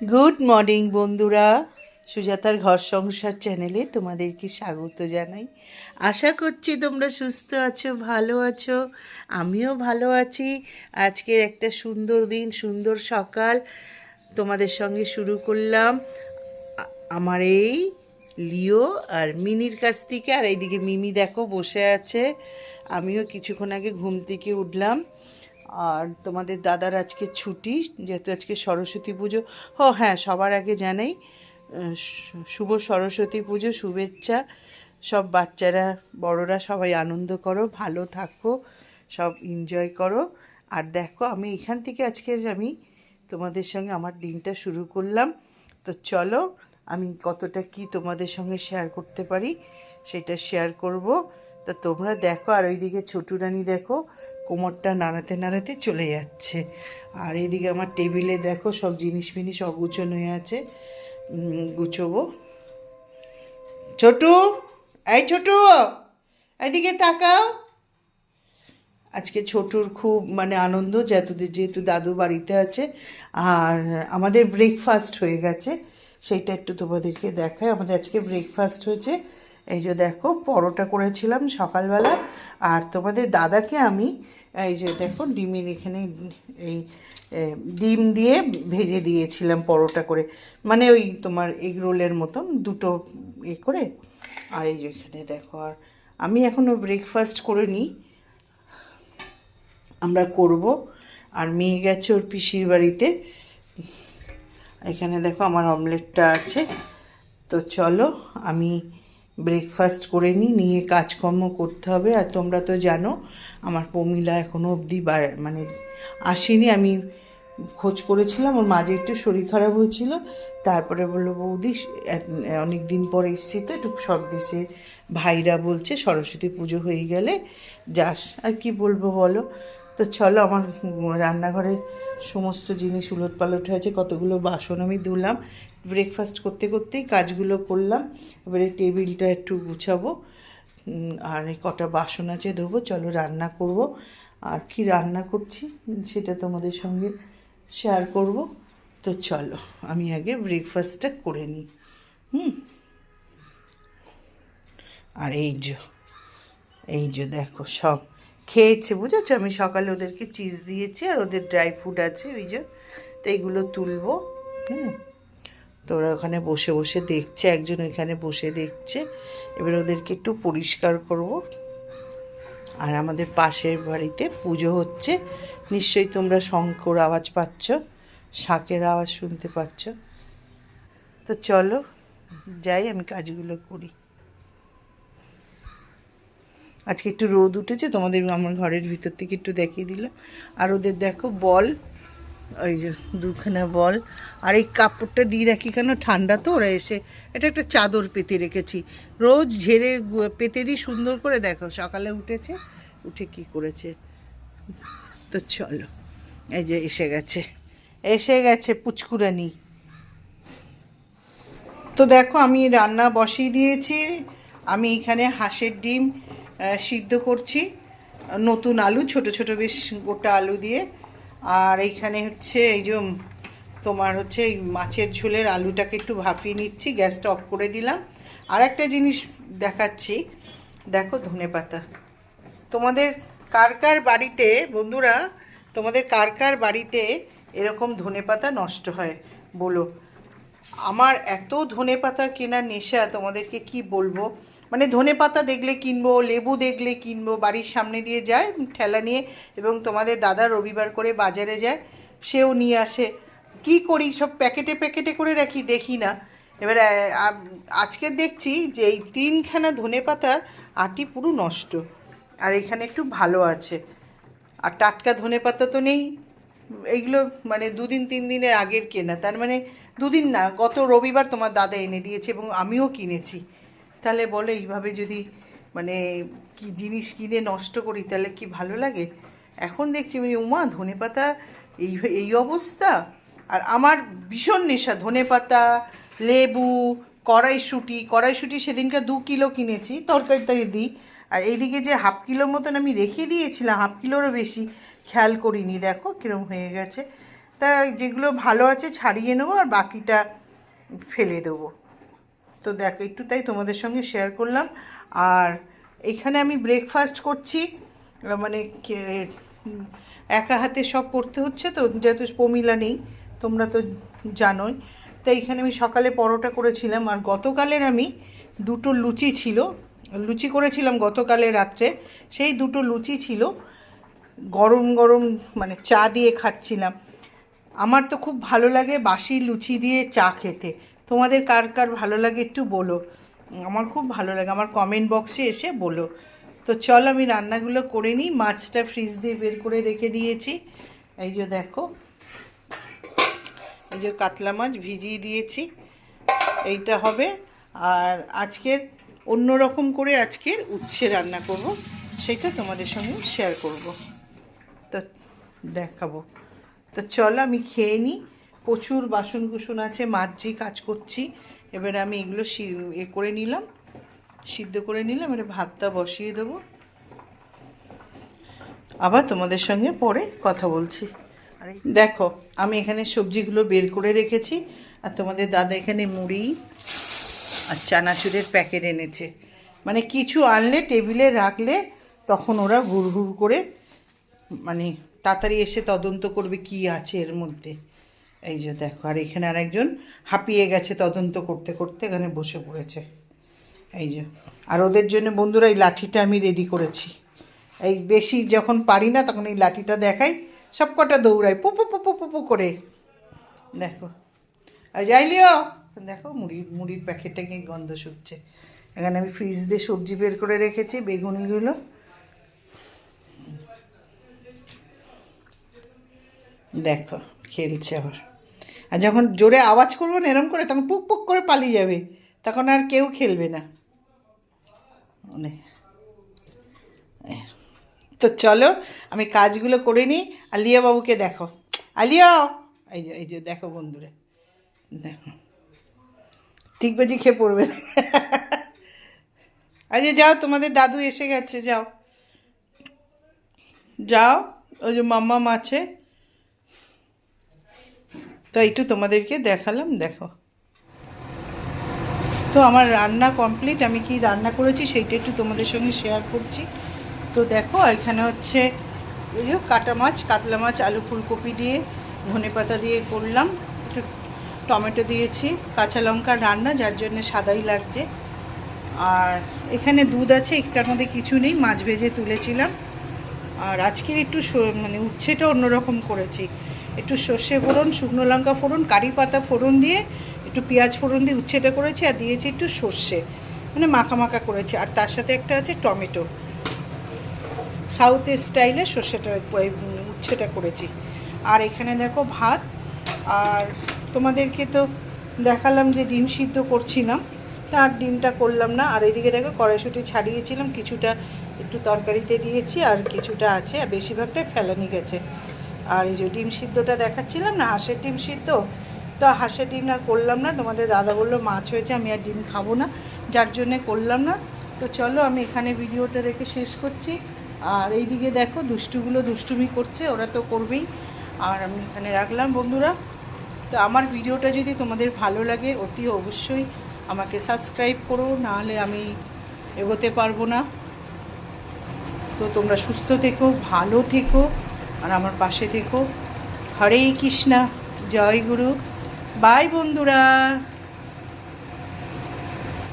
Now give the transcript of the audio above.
Good morning বন্ধুরা। সুজাতার ঘর সংসার চ্যানেলে তোমাদেরকে স্বাগত জানাই। আশা করছি তোমরা সুস্থ আছো, ভালো আছো, আমিও ভালো আছি। আজকের একটা সুন্দর দিন, সুন্দর সকাল তোমাদের সঙ্গে শুরু করলাম। আমার এই লিও আর মিনির কাছ থেকে, আর এইদিকে মিমি দেখো বসে আছে। আমিও কিছুক্ষণ আগে ঘুম থেকে উঠলাম। আর তোমাদের দাদার আজকে ছুটি, যেহেতু আজকে সরস্বতী পুজো। ও হ্যাঁ সবার আগে জানাই শুভ সরস্বতী পুজো, শুভেচ্ছা। সব বাচ্চারা, বড়রা সবাই আনন্দ করো, ভালো থাকো, সব এনজয় করো। আর দেখো, আমি এখান থেকে আজকের আমি তোমাদের সঙ্গে আমার দিনটা শুরু করলাম। তো চলো, আমি কতটা কি তোমাদের সঙ্গে শেয়ার করতে পারি, সেটা শেয়ার করব। তা তোমরা দেখো, আর ওইদিকে ছোটু রানী দেখো কোমরটা নাড়াতে নাড়াতে চলে যাচ্ছে। আর এদিকে আমার টেবিলে দেখো সব জিনিস ফিনিস অগুছন হয়ে আছে। গুছোবো। ছোটু! এই ছোটু! এদিকে তাকাও। আজকে ছোটুর খুব মানে আনন্দ যেহেতু যেহেতু দাদু বাড়িতে আছে। আর আমাদের ব্রেকফাস্ট হয়ে গেছে। সেইটা একটু তোমাদেরকে দেখায় আমাদের আজকে ব্রেকফাস্ট হয়েছে। এই যে দেখো, পরোটা করেছিলাম সকালবেলা। আর তোমাদের দাদাকে আমি এই যে দেখো, ডিমের এখানে এই ডিম দিয়ে ভেজে দিয়েছিলাম পরোটা করে। মানে ওই তোমার এগ রোলের মতন দুটো এ করে। আর এই যে এখানে দেখো, আর আমি এখনও ব্রেকফাস্ট করে নিই আমরা করব। আর মেয়ে গেছে ওর পিসির বাড়িতে। এখানে দেখো আমার অমলেটটা আছে। তো চলো, আমি ব্রেকফাস্ট করে নিই নিয়ে কাজকর্ম করতে হবে। আর তোমরা তো জানো, আমার প্রমিলা এখনও অবধি মানে আসেনি। আমি খোঁজ করেছিলাম, ওর মাঝে একটু শরীর খারাপ হয়েছিল। তারপরে বলল, বৌদি অনেক দিন পরে এসছি তো, একটু সব দেশে ভাইরা বলছে, সরস্বতী পুজো হয়ে গেলে যাস। আর কি বলব বলো? তো চলো আমার রান্নাঘরে সমস্ত জিনিস উলট পালট হয়েছে, কতগুলো বাসন আমি ধুলাম। ব্রেকফাস্ট করতে করতেই কাজগুলো করলাম, এবারে টেবিলটা একটু গুছাবো আর কটা বাসন আছে ধোবো, চলো রান্না করব। আর কি রান্না করছি সেটা তোমাদের সঙ্গে শেয়ার করব। তো চলো, আমি আগে ব্রেকফাস্টটা করে নিই। হুম? আর এই যে এই যে দেখো সব খেয়েছে, বুঝেছ? আমি সকালে ওদেরকে চিজ দিয়েছি আর ওদের ড্রাই ফ্রুট আছে, ওই যে। তো এইগুলো তুলবো, হুম। তো ওরা ওখানে বসে বসে দেখছে, একজন ওইখানে বসে দেখছে। এবার ওদেরকে একটু পরিষ্কার করব। আর আমাদের পাশের বাড়িতে পুজো হচ্ছে। নিশ্চয়ই তোমরা শঙ্কর আওয়াজ পাচ্ছ শাঁখের আওয়াজ শুনতে পাচ্ছ। তো চলো, যাই আমি কাজগুলো করি। আজকে একটু রোদ উঠেছে, তোমাদের আমার ঘরের ভিতর থেকে একটু দেখিয়ে দিলাম। আর ওদের দেখো বল, ওই যে দুখানা বল। আর এই কাপড়টা দিয়ে রাখি কেন? ঠান্ডা তো, ওরা এসে, এটা একটা চাদর পেতে রেখেছি। রোজ ঝেড়ে পেতে দিই সুন্দর করে। দেখো, সকালে উঠেছে, উঠে কি করেছে? তো চলো, এই যে এসে গেছে এসে গেছে পুচকুরানি। তো দেখো, আমি রান্না বসিয়ে দিয়েছি। আমি এখানে হাঁসের ডিম সিদ্ধ করছি। নতুন আলু, ছোট ছোট বেশ গোটা আলু দিয়ে। আর এইখানে হচ্ছে এই যে তোমার হচ্ছে এই মাছের ঝোলের আলুটাকে একটু ভাপিয়ে নিচ্ছি, গ্যাসটা অফ করে দিলাম। আর একটা জিনিস দেখাচ্ছি, দেখো ধনে পাতা। তোমাদের কার কার বাড়িতে, বন্ধুরা, তোমাদের কার কার বাড়িতে এরকম ধনেপাতা নষ্ট হয়, বলো। আমার এত ধনে পাতা কেনার নেশা, তোমাদেরকে কি বলব? মানে ধনে পাতা দেখলে কিনবো, লেবু দেখলে কিনবো, বাড়ির সামনে দিয়ে যায়, ঠেলা নিয়ে এবং তোমাদের দাদা রবিবার করে বাজারে যায়, সেও নিয়ে আসে। কি করি, সব প্যাকেটে প্যাকেটে করে রাখি, দেখি না। এবার আজকে দেখছি যে এই তিনখানা ধনে পাতার আটি পুরো নষ্ট, আর এখানে একটু ভালো আছে। আর টাটকা ধনে পাতা তো নেই। এইগুলো মানে দুদিন, তিন দিনের আগের কেনা, তার মানে দুদিন না, গত রবিবার তোমার দাদা এনে দিয়েছে এবং আমিও কিনেছি। তাহলে বলো এইভাবে যদি মানে কি জিনিস কিনে নষ্ট করি, তাহলে কি ভালো লাগে? এখন দেখছি আমি, উমা ধনে পাতা এই এই অবস্থা। আর আমার ভীষণ নেশা ধনে পাতা লেবু, কড়াইশুঁটি। কড়াইশুঁটি সেদিনকে দু কিলো কিনেছি তরকারিতে দিই। আর এইদিকে যে হাফ কিলোর মতন আমি রেখে দিয়েছিলাম, হাফ কিলোরও বেশি, খেয়াল করিনি। দেখো কীরকম হয়ে গেছে। তা যেগুলো ভালো আছে ছাড়িয়ে নেব আর বাকিটা ফেলে দেবো। তো দেখো, একটু তাই তোমাদের সঙ্গে শেয়ার করলাম। আর এখানে আমি ব্রেকফাস্ট করছি। মানে একা হাতে সব করতে হচ্ছে তো, যেহেতু প্রমিলা নেই, তোমরা তো জানোই। তাই এখানে আমি সকালে পরোটা করেছিলাম আর গতকালের আমি দুটো লুচি ছিল। লুচি করেছিলাম গতকালের রাত্রে, সেই দুটো লুচি ছিল। গরম গরম মানে চা দিয়ে খাচ্ছিলাম। আমার তো খুব ভালো লাগে বাসি লুচি দিয়ে চা খেতে। তোমাদের কার কার ভালো লাগে একটু বলো। আমার খুব ভালো লাগে, আমার কমেন্ট বক্সে এসে বলো। তো চল আমি রান্নাগুলো করে নিই, মাছটা ফ্রিজ দিয়ে বের করে রেখে দিয়েছি। এই যে দেখো, এই যে কাতলা মাছ ভিজিয়ে দিয়েছি, এইটা হবে। আর আজকের অন্য রকম করে আজকের উচ্ছে রান্না করব, সেটা তোমাদের সঙ্গে শেয়ার করব। তো দেখাবো। তো চলো আমি খেয়ে নিই। প্রচুর বাসন কুসন আছে মাজছি কাজ করছি। এবারে আমি এগুলো এ করে নিলাম সিদ্ধ করে নিলাম এবারে ভাতটা বসিয়ে দেবো। আবার তোমাদের সঙ্গে পরে কথা বলছি। আর। দেখো আমি এখানে সবজিগুলো বের করে রেখেছি আর তোমাদের দাদা এখানে মুড়ি আর চানাচুরের প্যাকেট এনেছে। মানে কিছু আনলে টেবিলে রাখলে তখন ওরা হুড় হুড় করে মানে তাড়াতাড়ি এসে তদন্ত করবে কি আছে এর মধ্যে। এই যে দেখো, আর এখানে আর একজন হাঁপিয়ে গেছে তদন্ত করতে করতে, এখানে বসে পড়েছে। এই যে, আর ওদের জন্য বন্ধুরা, এই লাঠিটা আমি রেডি করেছি। এই বেশি যখন পারি না, তখন এই লাঠিটা দেখাই সব কটা দৌড়াই, পু পু পু পু পু পু করে। দেখো যাইলিও দেখো মুড়ির মুড়ির প্যাকেটটা গন্ধ শুকছে। এখানে আমি ফ্রিজ দিয়ে সবজি বের করে রেখেছি, বেগুনিগুলো। দেখো খেলছে আবার। আর যখন জোরে আওয়াজ করব না এরম করে তখন পুক পুক করে পালিয়ে যাবে। তখন আর কেউ খেলবে না। মানে, তো চলো আমি কাজগুলো করে নিই আলিয়া বাবুকে দেখো। আলিয়া এই যে এই যে দেখো বন্ধুরা। দেখো। ঠিক বাজি খেয়ে পড়বে। আজকে যাও তোমাদের দাদু এসে গেছে যাও। যাও ওই যে মাম্মাম আছে। তো একটু তোমাদেরকে দেখালাম, দেখো। তো আমার রান্না কমপ্লিট আমি কি রান্না করেছি সেইটা একটু তোমাদের সঙ্গে শেয়ার করছি। তো দেখো, এখানে হচ্ছে কাটা মাছ, কাতলা মাছ, আলু ফুলকপি দিয়ে ধনে পাতা দিয়ে করলাম টমেটো দিয়েছি, কাঁচা লঙ্কা রান্না, যার জন্য সাদাই লাগছে। আর এখানে দুধ আছে, একটার মধ্যে কিছু নেই, মাছ ভেজে তুলেছিলাম। আর আজকের একটু মানে উচ্ছেটা অন্যরকম করেছি। একটু সর্ষে ফোড়ন, শুকনো লঙ্কা ফোড়ন, কারি পাতা ফোড়ন দিয়ে একটু পেঁয়াজ ফোড়ন দিয়ে উচ্ছেটা করেছি আর দিয়েছি একটু সর্ষে। মানে মাখা মাখা করেছি। আর তার সাথে একটা আছে টমেটো। সাউথ স্টাইলে সর্ষেটা উচ্ছেটা করেছি। আর এখানে দেখো ভাত। আর তোমাদেরকে তো দেখালাম যে ডিম সিদ্ধ করছিলাম তার ডিমটা করলাম না। আর এদিকে দেখো কড়াইশুটি ছাড়িয়েছিলাম। কিছুটা একটু তরকারিতে দিয়েছি আর কিছুটা আছে, আর বেশিরভাগটাই ফেলানি গেছে। আর এই যে ডিম সিদ্ধটা দেখাচ্ছিলাম না, হাঁসের ডিম সিদ্ধ? তো হাঁসের ডিম আর করলাম না, তোমাদের দাদা বলল মাছ হয়েছে, আমি আর ডিম খাব না, যার জন্যে করলাম না। তো চলো, আমি এখানে ভিডিওটা রেখে শেষ করছি। আর এই দিকে দেখো, দুষ্টুগুলো দুষ্টুমি করছে, ওরা তো করবেই। আর আমি এখানে রাখলাম, বন্ধুরা। তো আমার ভিডিওটা যদি তোমাদের ভালো লাগে, অতি অবশ্যই আমাকে সাবস্ক্রাইব করো, নাহলে আমি এগোতে পারব না। তো তোমরা সুস্থ থেকো, ভালো থেকো, আর আমার পাশে থেকো। হরে কৃষ্ণা, জয় গুরু। বাই বন্ধুরা।